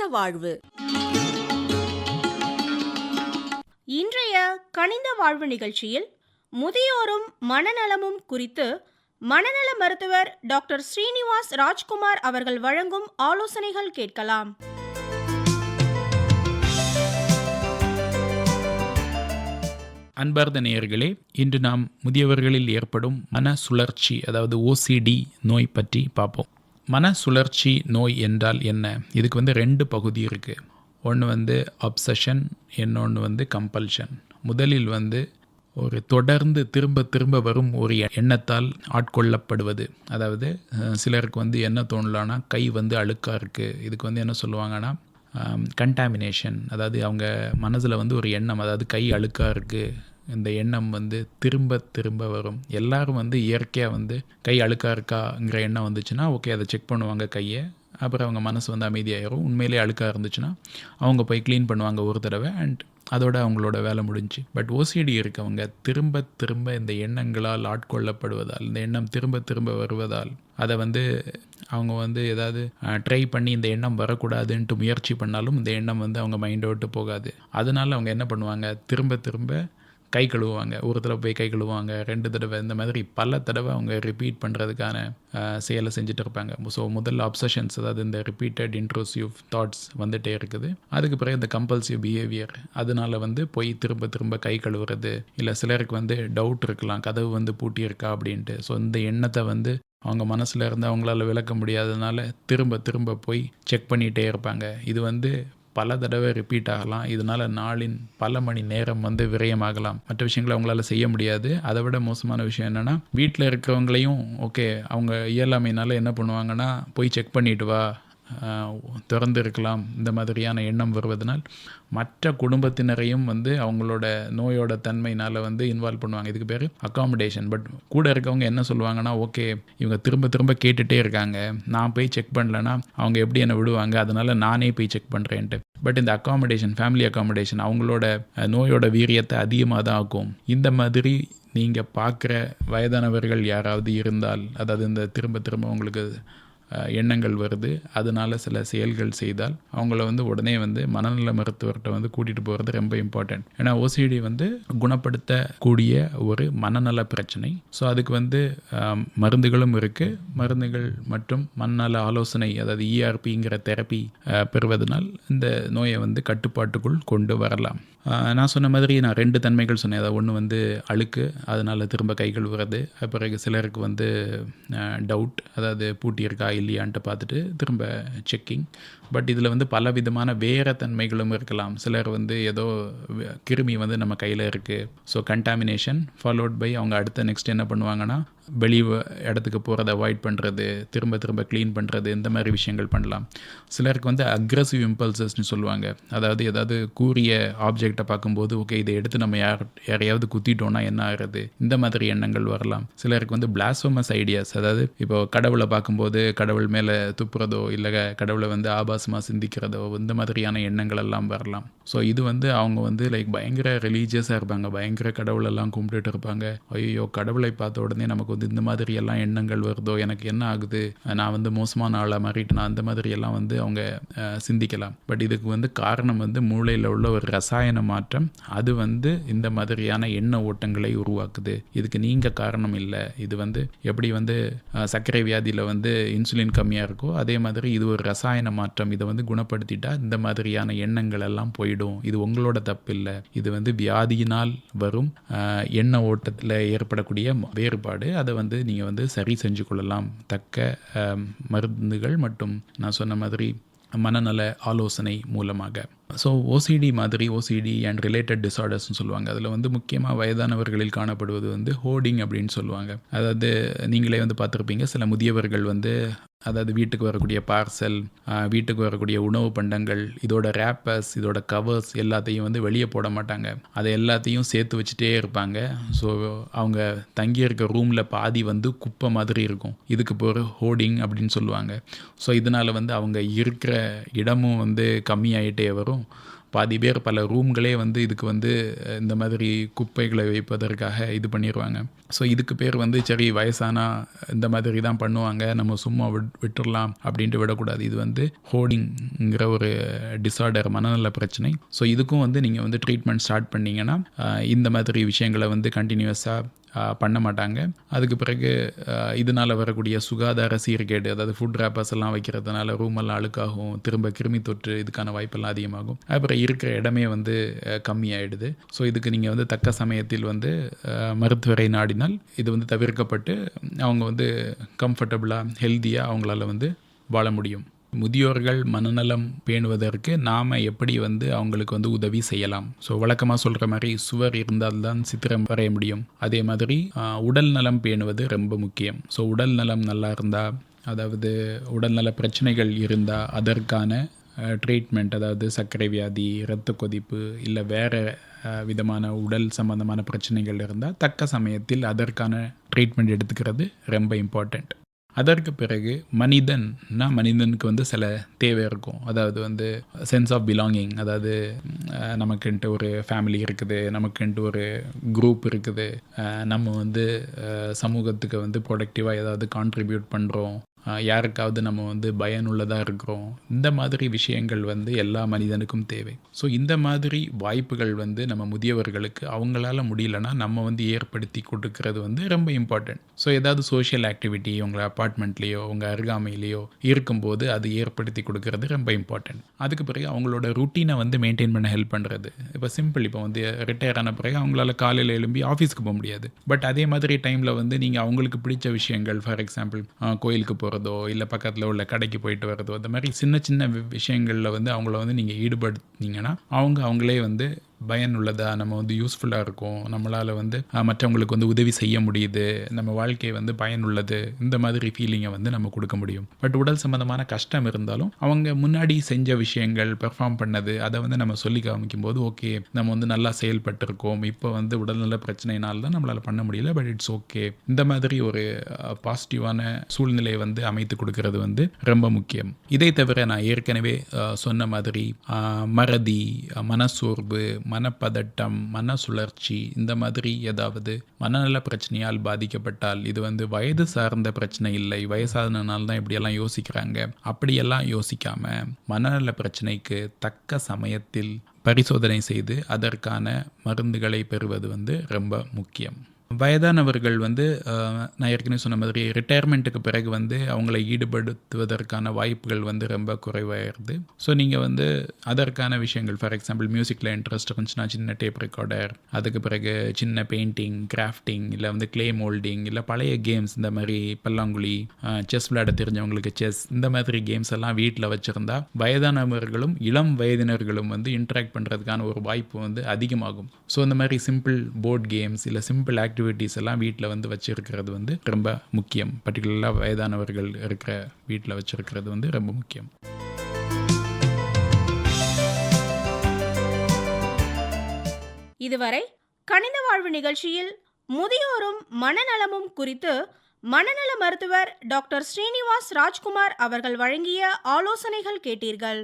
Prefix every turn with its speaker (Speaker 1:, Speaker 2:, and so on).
Speaker 1: கனிந்த வாழ்வு.
Speaker 2: இன்றைய கனிந்த வாழ்வு நிகழ்ச்சியில் முதியோரும் மனநலமும் குறித்து மனநல மருத்துவர் டாக்டர் ஸ்ரீனிவாஸ் ராஜ்குமார் அவர்கள் வழங்கும் ஆலோசனைகள் கேட்கலாம்.
Speaker 3: அன்பார்ந்த நேயர்களே இன்று நாம் முதியவர்களில் ஏற்படும் மன சுழற்சி அதாவது ஓசிடி நோய் பற்றி பார்ப்போம். மன சுழற்சி நோய் என்றால் என்ன? இதுக்கு வந்து ரெண்டு பகுதி இருக்குது ஒன்று வந்து அப்சஷன் இன்னொன்று வந்து கம்பல்ஷன் முதலில் வந்து ஒரு தொடர்ந்து திரும்ப திரும்ப வரும் ஒரு எண்ணத்தால் ஆட்கொள்ளப்படுவது. அதாவது சிலருக்கு வந்து என்ன தோணலான்னா கை வந்து அழுக்காக இருக்குது இதுக்கு வந்து என்ன சொல்லுவாங்கன்னா கண்டாமினேஷன் அதாவது அவங்க மனசில் வந்து ஒரு எண்ணம் அதாவது கை அழுக்காக இருக்குது இந்த எண்ணம் வந்து திரும்ப திரும்ப வரும். எல்லாரும் வந்து இயற்கையாக வந்து கை அழுக்காக இருக்காங்கிற எண்ணம் வந்துச்சுன்னா ஓகே அதை செக் பண்ணுவாங்க கையை. அப்புறம் அவங்க மனசு வந்து அமைதியாயிரும். உண்மையிலே அழுக்காக இருந்துச்சுன்னா அவங்க போய் க்ளீன் பண்ணுவாங்க ஒரு தடவை அண்ட் அதோட அவங்களோட வேலை முடிஞ்சு. பட் ஓசிடி இருக்கவங்க திரும்ப திரும்ப இந்த எண்ணங்களால் ஆட்கொள்ளப்படுவதால் இந்த எண்ணம் திரும்ப திரும்ப வருவதால் அதை வந்து அவங்க வந்து ஏதாவது ட்ரை பண்ணி இந்த எண்ணம் வரக்கூடாதுன்ட்டு முயற்சி பண்ணாலும் இந்த எண்ணம் வந்து அவங்க மைண்டை விட்டு போகாது. அதனால அவங்க என்ன பண்ணுவாங்க? திரும்ப திரும்ப கை கழுவுவாங்க. ஒரு தடவை போய் கை கழுவுவாங்க. ரெண்டு தடவை இந்த மாதிரி பல தடவை அவங்க ரிப்பீட் பண்ணுறதுக்கான செயலை செஞ்சுட்டு இருப்பாங்க. ஸோ முதல்ல அப்சஷன்ஸ் அதாவது இந்த ரிப்பீட்டட் இன்ட்ரோசிவ் தாட்ஸ் வந்துட்டே இருக்குது. அதுக்கு பிறகு இந்த கம்பல்சிவ் பிஹேவியர் அதனால வந்து போய் திரும்ப திரும்ப கை கழுவுறது இல்லை சிலருக்கு வந்து டவுட் இருக்கலாம். கதவு வந்து பூட்டி இருக்கா அப்படின்ட்டு. ஸோ இந்த எண்ணத்தை வந்து அவங்க மனசில் இருந்து அவங்களால விளக்க முடியாததுனால திரும்ப திரும்ப போய் செக் பண்ணிகிட்டே இருப்பாங்க. இது வந்து பல தடவை ரிப்பீட் ஆகலாம். இதனால் நாளின் பல மணி நேரம் வந்து விரயமாகலாம். மற்ற விஷயங்களை அவங்களால செய்ய முடியாது. அதை விட மோசமான விஷயம் என்னென்னா வீட்டில் இருக்கிறவங்களையும் ஓகே அவங்க இயலாமையினால என்ன பண்ணுவாங்கன்னா போய் செக் பண்ணிட்டு வா. திறந்திருக்கலாம் திறந்து இருக்கலாம் இந்த மாதிரியான எண்ணம் வருவதனால் மற்ற குடும்பத்தினரையும் வந்து அவங்களோட நோயோட தன்மையினால் வந்து இன்வால்வ் பண்ணுவாங்க. இதுக்கு பேர் அக்காமடேஷன் பட் கூட இருக்கவங்க என்ன சொல்லுவாங்கன்னா ஓகே இவங்க திரும்ப திரும்ப கேட்டுகிட்டே இருக்காங்க. நான் போய் செக் பண்ணலன்னா அவங்க எப்படி என்னை விடுவாங்க? அதனால் நானே போய் செக் பண்ணுறேன்ட்டு பட் இந்த அக்காமடேஷன் ஃபேமிலி அக்காமடேஷன் அவங்களோட நோயோட வீரியத்தை அதிகமாக தான் ஆக்கும். இந்த மாதிரி நீங்கள் பார்க்குற வயதானவர்கள் யாராவது இருந்தால் அதாவது இந்த திரும்ப திரும்ப உங்களுக்கு எண்ணங்கள் வருது. அதனால சில செயல்கள் செய்தால் அவங்கள வந்து உடனே வந்து மனநல மருத்துவர்கிட்ட வந்து கூட்டிகிட்டு போகிறது ரொம்ப இம்பார்ட்டன்ட் ஏன்னா ஓசிடி வந்து குணப்படுத்தக்கூடிய ஒரு மனநல பிரச்சனை. ஸோ அதுக்கு வந்து மருந்துகளும் இருக்குது மருந்துகள் மற்றும் மனநல ஆலோசனை அதாவது இஆர்பிங்கிற தெரப்பி பெறுவதனால் இந்த நோயை வந்து கட்டுப்பாட்டுக்குள் கொண்டு வரலாம். நான் சொன்ன மாதிரி நான் ரெண்டு தன்மைகள் சொன்னேன். அதாவது ஒன்று வந்து அழுக்கு அதனால் திரும்ப கை கழுவுறது பிறகு சிலருக்கு வந்து டவுட் அதாவது பூட்டி இருக்கா இல்லையான்ட்டு பார்த்துட்டு திரும்ப செக்கிங் பட் இதில் வந்து பல விதமான வேறு தன்மைகளும் இருக்கலாம். சிலர் வந்து ஏதோ கிருமி வந்து நம்ம கையில் இருக்குது ஸோ கண்டாமினேஷன் ஃபாலோட் பை அவங்க அடுத்த நெக்ஸ்ட் என்ன பண்ணுவாங்கன்னா வெளி இடத்துக்கு போகிறத அவாய்ட் பண்ணுறது திரும்ப திரும்ப க்ளீன் பண்ணுறது இந்த மாதிரி விஷயங்கள் பண்ணலாம். சிலருக்கு வந்து அக்ரஸிவ் இம்பல்சஸ்னு சொல்லுவாங்க. அதாவது ஏதாவது கூறிய ஆப்ஜெக்டை பார்க்கும்போது ஓகே இதை எடுத்து நம்ம யார் யாரையாவது குத்திட்டோம்னா என்ன ஆகுறது? இந்த மாதிரி எண்ணங்கள் வரலாம். சிலருக்கு வந்து பிளாஸ்வமஸ் ஐடியாஸ் அதாவது இப்போ கடவுளை பார்க்கும்போது கடவுள் மேலே துப்புறதோ இல்லை கடவுளை வந்து ஆபாசமாக சிந்திக்கிறதோ இந்த மாதிரியான எண்ணங்கள் எல்லாம் வரலாம். ஸோ இது வந்து அவங்க வந்து லைக் பயங்கர ரிலீஜியஸாக இருப்பாங்க. பயங்கர கடவுளெல்லாம் கும்பிட்டுட்டு இருப்பாங்க. ஐயோ கடவுளை பார்த்த உடனே நமக்கு வந்து இந்த மாதிரி எல்லாம் எண்ணங்கள் வருதோ எனக்கு என்ன ஆகுது நான் வந்து மோசமான ஆளாக மாறிட்டேனா அந்த மாதிரி எல்லாம் வந்து அவங்க சிந்திக்கலாம். பட் இதுக்கு வந்து காரணம் வந்து மூளையில் உள்ள ஒரு ரசாயன மாற்றம் அது வந்து இந்த மாதிரியான எண்ண ஓட்டங்களை உருவாக்குது. இதுக்கு நீங்கள் காரணம் இல்லை. இது வந்து எப்படி வந்து சர்க்கரை வியாதியில் வந்து இன்சுலின் கம்மியாக இருக்கோ அதே மாதிரி இது ஒரு ரசாயன மாற்றம். இதை வந்து குணப்படுத்திட்டா இந்த மாதிரியான எண்ணங்கள் எல்லாம் போயிடும். இது உங்களோட தப்பு இல்லை. இது வந்து வியாதியினால் வரும் எண்ண ஓட்டத்தில் ஏற்படக்கூடிய வேறுபாடு. அதை வந்து நீங்கள் வந்து சரி செஞ்சு கொள்ளலாம். தக்க மருந்துகள் மற்றும் நான் சொன்ன மாதிரி மனநல ஆலோசனை மூலமாக. ஸோ ஓசிடி மாதிரி ஓசிடி அண்ட் ரிலேட்டட் டிசார்டர்ஸ்னு சொல்லுவாங்க. அதில் வந்து முக்கியமாக வயதானவர்களில் காணப்படுவது வந்து ஹோர்டிங் அப்படின்னு சொல்லுவாங்க. அதாவது நீங்களே வந்து பார்த்துருப்பீங்க. சில முதியவர்கள் வந்து அதாவது வீட்டுக்கு வரக்கூடிய பார்சல் வீட்டுக்கு வரக்கூடிய உணவு பண்டங்கள் இதோட ரேப்பர்ஸ் இதோட கவர்ஸ் எல்லாத்தையும் வந்து வெளியே போட மாட்டாங்க. அதை எல்லாத்தையும் சேர்த்து வச்சுட்டே இருப்பாங்க. ஸோ அவங்க தங்கியிருக்க ரூமில் பாதி வந்து குப்பை மாதிரி இருக்கும். இதுக்கு பேர் ஹோர்டிங் அப்படின்னு சொல்லுவாங்க. ஸோ இதனால் வந்து அவங்க இருக்கிற இடமும் வந்து கம்மியாயிட்டே வரும். பாதி பேர் பல ரூம்களே வந்து இதுக்கு வந்து இந்த மாதிரி குப்பைகளை வைப்பதற்காக இது பண்ணிடுவாங்க ஸோ இதுக்கு பேர் வந்து சரி வயசானா இந்த மாதிரி தான் பண்ணுவாங்க நம்ம சும்மா விட் விட்டுடலாம் அப்படின்ட்டு விடக்கூடாது. இது வந்து ஹோர்டிங்கிற ஒரு டிசார்டர் மனநல பிரச்சனை. ஸோ இதுக்கும் வந்து நீங்கள் வந்து ட்ரீட்மெண்ட் ஸ்டார்ட் பண்ணிங்கன்னா இந்த மாதிரி விஷயங்களை வந்து கண்டினியூஸாக பண்ண மாட்டாங்க. அதுக்கு பிறகு இதனால் வரக்கூடிய சுகாதார சீர்கேடு அதாவது ஃபுட் ரேப்பர்ஸ் எல்லாம் வைக்கிறதுனால ரூம் எல்லாம் அழுக்காகும் திரும்ப கிருமி தொற்று இதுக்கான வாய்ப்பெல்லாம் அதிகமாகும். அப்புறம் இருக்கிற இடமே வந்து கம்மியாயிடுது. ஸோ இதுக்கு நீங்கள் வந்து தக்க சமயத்தில் வந்து மருத்துவரை நாடினால் இது வந்து தவிர்க்கப்பட்டு அவங்க வந்து கம்ஃபர்டபுளாக ஹெல்த்தியாக அவங்களால வந்து வாழ முடியும். முதியோர்கள் மனநலம் பேணுவதற்கு நாம் எப்படி வந்து அவங்களுக்கு வந்து உதவி செய்யலாம்? ஸோ வழக்கமாக சொல்கிற மாதிரி சுவர் இருந்தால்தான் சித்திரம் வரைய முடியும். அதே மாதிரி உடல் நலம் பேணுவது ரொம்ப முக்கியம். ஸோ உடல் நலம் நல்லா இருந்தால் அதாவது உடல்நல பிரச்சனைகள் இருந்தால் அதற்கான ட்ரீட்மெண்ட் அதாவது சர்க்கரை வியாதி இரத்த கொதிப்பு இல்லை வேறு விதமான உடல் சம்பந்தமான பிரச்சனைகள் இருந்தால் தக்க சமயத்தில் அதற்கான ட்ரீட்மெண்ட் எடுத்துக்கிறது ரொம்ப இம்பார்ட்டண்ட் அதற்கு பிறகு மனிதன்னா மனிதனுக்கு வந்து சில தேவை இருக்கும். அதாவது வந்து சென்ஸ் ஆஃப் பிலாங்கிங் அதாவது நமக்குன்ட்டு ஒரு ஃபேமிலி இருக்குது நமக்குன்ட்டு ஒரு குரூப் இருக்குது. நம்ம வந்து சமூகத்துக்கு வந்து ப்ரொடக்டிவாக ஏதாவது கான்ட்ரிபியூட் பண்ணுறோம் யாருக்காவது நம்ம வந்து பயனுள்ளதாக இருக்கிறோம். இந்த மாதிரி விஷயங்கள் வந்து எல்லா மனிதனுக்கும் தேவை. ஸோ இந்த மாதிரி வாய்ப்புகள் வந்து நம்ம முதியவர்களுக்கு அவங்களால முடியலன்னா நம்ம வந்து ஏற்படுத்தி கொடுக்கறது வந்து ரொம்ப இம்பார்ட்டன்ட் ஸோ ஏதாவது சோஷியல் ஆக்டிவிட்டி உங்கள் அப்பார்ட்மெண்ட்லேயோ உங்கள் அருகாமையிலேயோ இருக்கும்போது அது ஏற்படுத்தி கொடுக்கறது ரொம்ப இம்பார்ட்டன்ட் அதுக்கு பிறகு அவங்களோட ருட்டீனை வந்து மெயின்டைன் பண்ண ஹெல்ப் பண்ணுறது இப்போ சிம்பிள் இப்போ வந்து ரிட்டையர் ஆன பிறகு அவங்களால காலையில் எழும்பி ஆஃபீஸ்க்கு போக முடியாது. பட் அதே மாதிரி டைமில் வந்து நீங்கள் அவங்களுக்கு பிடிச்ச விஷயங்கள் ஃபார் எக்ஸாம்பிள் கோயிலுக்கு போகிறதோ இல்லை பக்கத்தில் உள்ள கடைக்கு போயிட்டு வர்றதோ இந்த மாதிரி சின்ன சின்ன வி- விஷயங்களில் வந்து அவங்கள வந்து நீங்கள் ஈடுபடுத்தினீங்கன்னா அவங்க அவங்களே வந்து பயனுள்ளதாக நம்ம வந்து யூஸ்ஃபுல்லாக இருக்கும். நம்மளால் வந்து மற்றவங்களுக்கு வந்து உதவி செய்ய முடியுது. நம்ம வாழ்க்கை வந்து பயனுள்ளது. இந்த மாதிரி ஃபீலிங்கை வந்து நம்ம கொடுக்க முடியும். பட் உடல் சம்மந்தமான கஷ்டம் இருந்தாலும் அவங்க முன்னாடி செஞ்ச விஷயங்கள் பெர்ஃபார்ம் பண்ணது அதை வந்து நம்ம சொல்லி காமிக்கும் போது ஓகே நம்ம வந்து நல்லா செயல்பட்டிருக்கோம். இப்போ வந்து உடல்நல பிரச்சனைனால தான் நம்மளால் பண்ண முடியல பட் இட்ஸ் ஓகே இந்த மாதிரி ஒரு பாசிட்டிவான சூழ்நிலையை வந்து அமைத்து கொடுக்கறது வந்து ரொம்ப முக்கியம். இதை தவிர நான் ஏற்கனவே சொன்ன மாதிரி மறதி மனசோர்வு மனப்பதட்டம் மன சுழற்சி இந்த மாதிரி ஏதாவது மனநல பிரச்சனையால் பாதிக்கப்பட்டால் இது வந்து வயது சார்ந்த பிரச்சனை இல்லை. வயசானனால தான் இப்படியெல்லாம் யோசிக்கிறாங்க. அப்படியெல்லாம் யோசிக்காம மனநல பிரச்சனைக்கு தக்க சமயத்தில் பரிசோதனை செய்து அதற்கான மருந்துகளை பெறுவது வந்து ரொம்ப முக்கியம். வயதானவர்கள் வந்து நான் ஏற்கனவே சொன்ன மாதிரி ரிட்டையர்மெண்ட்டுக்கு பிறகு வந்து அவங்கள ஈடுபடுத்துவதற்கான வாய்ப்புகள் வந்து ரொம்ப குறைவாயிருது. ஸோ நீங்கள் வந்து அதற்கான விஷயங்கள் ஃபார் எக்ஸாம்பிள் மியூசிக்கில் இன்ட்ரெஸ்ட் இருந்துச்சுன்னா சின்ன டேப் ரெக்கார்டர் அதுக்கு பிறகு சின்ன பெயிண்டிங் கிராஃப்டிங் இல்லை வந்து க்ளே மோல்டிங் இல்லை பழைய கேம்ஸ் இந்த மாதிரி பல்லாங்குழி செஸ் விளையாட தெரிஞ்சவங்களுக்கு செஸ் இந்த மாதிரி கேம்ஸ் எல்லாம் வீட்டில் வச்சுருந்தா வயதானவர்களும் இளம் வயதினர்களும் வந்து இன்ட்ராக்ட் பண்ணுறதுக்கான ஒரு வாய்ப்பு வந்து அதிகமாகும். ஸோ இந்த மாதிரி சிம்பிள் போர்ட் கேம்ஸ் இல்லை சிம்பிள் ஆக்டிவிட்டீஸ் எல்லாம் வீட்டில் வந்து வச்சுருக்கிறது வந்து ரொம்ப முக்கியம். பர்டிகுலராக வயதானவர்கள் இருக்கிற வீட்டில் வச்சுருக்கிறது வந்து ரொம்ப முக்கியம்.
Speaker 2: இதுவரை கணித வாழ்வு நிகழ்ச்சியில் முதியோரும் மனநலமும் குறித்து மனநல மருத்துவர் டாக்டர் ஸ்ரீனிவாஸ் ராஜ்குமார் அவர்கள் வழங்கிய ஆலோசனைகள் கேட்டீர்கள்.